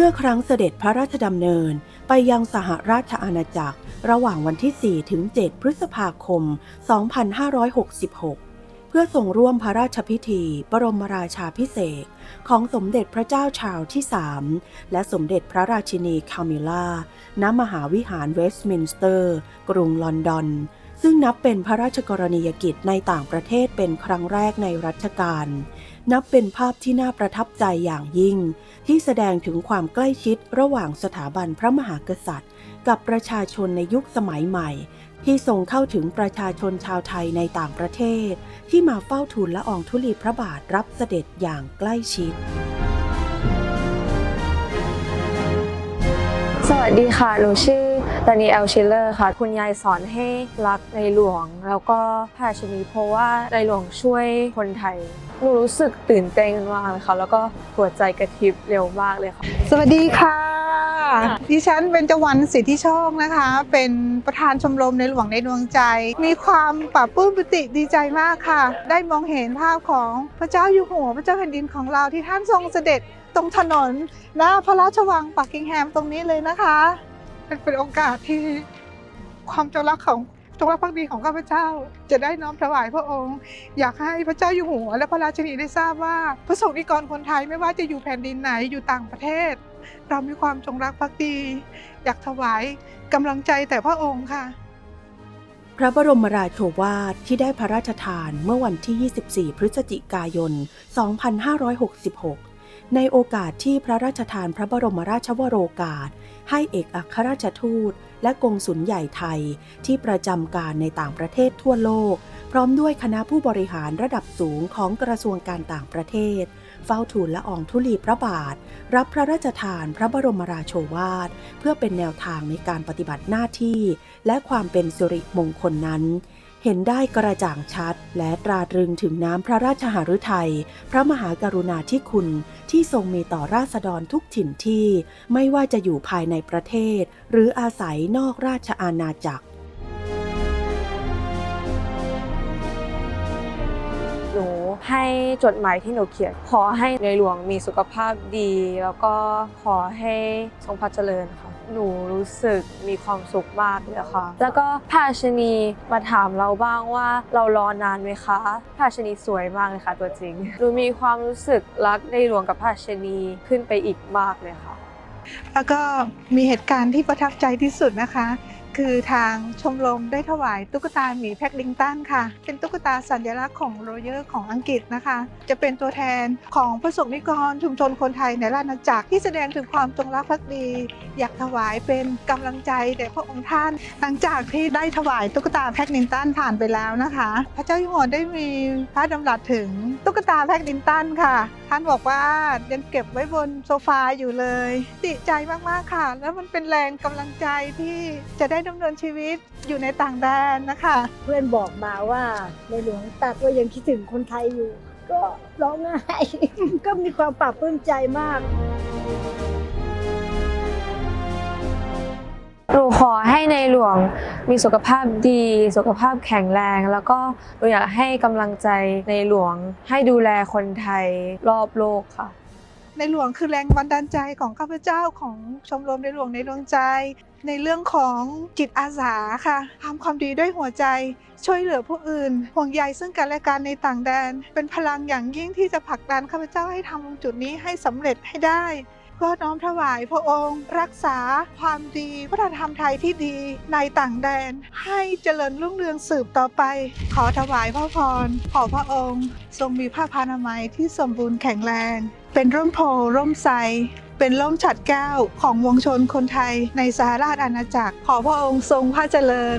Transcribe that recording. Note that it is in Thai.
ื่อครั้งเสด็จพระราชดำเนินไปยังสหราชอาณาจักร ระหว่างวันที่ 4 ถึง 7 พฤษภาคม 2566 เพื่อทรงร่วมพระราชพิธี บรมราชาพิเศษของสมเด็จพระเจ้าชาวที่3และสมเด็จพระราชินีคามิล่า ณ มหาวิหารเวสต์มินสเตอร์ กรุงลอนดอน ซึ่งนับเป็นพระราชกรณียกิจในต่างประเทศเป็นครั้งแรกในรัชกาลนับเป็นภาพที่น่าประทับใจอย่างยิ่ง ที่แสดงถึงความใกล้ชิดระหว่างสถาบันพระมหากษัตริย์ กับประชาชนในยุคสมัยใหม่ ที่ทรงเข้าถึงประชาชนชาวไทยในต่างประเทศ ที่มาเฝ้าทูลละอองธุลีพระบาทรับเสด็จอย่างใกล้ชิดสวัสดีค่ะ หนูชื่อ ดานีเอลชิลเลอร์ค่ะ คุณยายสอนให้รักในหลวง แล้วก็พระราชนีเพราะว่าในหลวงช่วยคนไทยหนูรู้สึกตื่นเต้นมากเลยค่ะ แล้วก็หัวใจกระพริบเร็วมากเลยค่ะ สวัสดีค่ะ ดิฉันเป็นจวันสิทธิโชคนะคะ เป็นประธานชมรมในหลวงในดวงใจ มีความปลาบปลื้มปิติดีใจมากค่ะ ได้มองเห็นภาพของพระเจ้าอยู่หัวพระเจ้าแผ่นดินของเราที่ท่านทรงเสด็จตรงถนนหน้าพระราชวังปักกิงแฮมตรงนี้เลยนะคะ เป็นเป็นโอกาสที่ความจงรักของจงรักภักดีของข้าพเจ้า จะได้น้อมถวายพระองค์ อยากให้พระเจ้าอยู่หัว และพระราชินีได้ทราบว่าพระสงฆ์นิกรคนไทยไม่ว่าจะอยู่แผ่นดินไหนอยู่ต่างประเทศ เรามีความจงรักภักดี อยากถวายกำลังใจแต่พระองค์ค่ะ พระบรมราโชวาทที่ได้พระราชทานเมื่อวันที่ 24 พฤศจิกายน 2566 ในโอกาสที่พระราชทานพระบรมราชวโรกาส ให้เอกอัครราชทูต และกงสุลใหญ่ไทยที่ประจำการในต่างประเทศทั่วโลก พร้อมด้วยคณะผู้บริหารระดับสูงของกระทรวงการต่างประเทศ เฝ้าทูลละอองธุลีพระบาท รับพระราชทานพระบรมราโชวาท เพื่อเป็นแนวทางในการปฏิบัติหน้าที่ และความเป็นสิริมงคลนั้น เห็นได้กระจ่างชัด และตราตรึงถึงน้ำพระราชหฤทัย พระมหากรุณาธิคุณ ที่ทรงมีต่อราษฎรทุกถิ่นที่ ไม่ว่าจะอยู่ภายในประเทศ หรืออาศัยนอกราชอาณาจักรหนู ให้จดหมายที่หนูเขียน ขอให้ในหลวงมีสุขภาพดี แล้วก็ขอให้ทรงพระเจริญค่ะ หนูรู้สึกมีความสุขมากเลยค่ะ แล้วก็พระราชนีมาถามเราบ้างว่าเรารอนานไหมคะพระราชนีสวยมากเลยค่ะ ตัวจริง หนูมีความรู้สึกรักในหลวงกับพระราชนีขึ้นไปอีกมากเลยค่ะ แล้วก็มีเหตุการณ์ที่ประทับใจที่สุดนะคะ คือทางชมรมได้ถวายตุ๊กตาหมีแพคลิงตันค่ะ เป็นตุ๊กตาสัญลักษณ์ของโรเยอร์ของอังกฤษนะคะ จะเป็นตัวแทนของพระสงฆ์นิกรชุมชนคนไทยในราชอาณาจักรที่แสดงถึงความจงรักภักดี อยากถวายเป็นกำลังใจแด่พระองค์ท่าน หลังจากที่ได้ถวายตุ๊กตาแพคลิงตันผ่านไปแล้วนะคะ พระเจ้าอยู่หัวได้มีพระดำรัสถึงตุ๊กตาแพคลิงตันค่ะ ท่านบอกว่ายังเก็บไว้บนโซฟาอยู่เลยติใจมากๆค่ะ แล้วมันเป็นแรงกำลังใจที่จะได้ดำเนินชีวิตอยู่ในต่างแดนนะคะ เพื่อนบอกมาว่าในหลวงตัดว่ายังคิดถึงคนไทยอยู่ ก็ร้องไห้ ก็มีความปลาบปลื้มใจมาก อให้ในหลวงมีสุขภาพดี สุขภาพแข็งแรง แล้วก็หนูอยากให้กำลังใจในหลวงให้ดูแลคนไทยรอบโลกค่ะ ในหลวงคือแรงบันดาลใจของข้าพเจ้าของชมรมในหลวงในดวงใจ ในเรื่องของจิตอาสาค่ะทำความดีด้วยหัวใจ ช่วยเหลือผู้อื่น ห่วงใยซึ่งกันและกันในต่างแดน เป็นพลังอย่างยิ่งที่จะผลักดันข้าพเจ้าให้ทำตรงจุดนี้ให้สำเร็จให้ได้ เพื่อน้อมถวายพระองค์ รักษาความดีวัฒนธรรมไทยที่ดีในต่างแดน ให้เจริญรุ่งเรืองสืบต่อไป ขอถวายพระพรขอพระองค์ ทรงมีผ้าพานามัยที่สมบูรณ์แข็งแรง เป็นร่มโพร่มไทรเป็นร่มฉัดแก้วของวงชนคนไทยในสหราชอาณาจักร ขอพระองค์ทรงพระเจริญ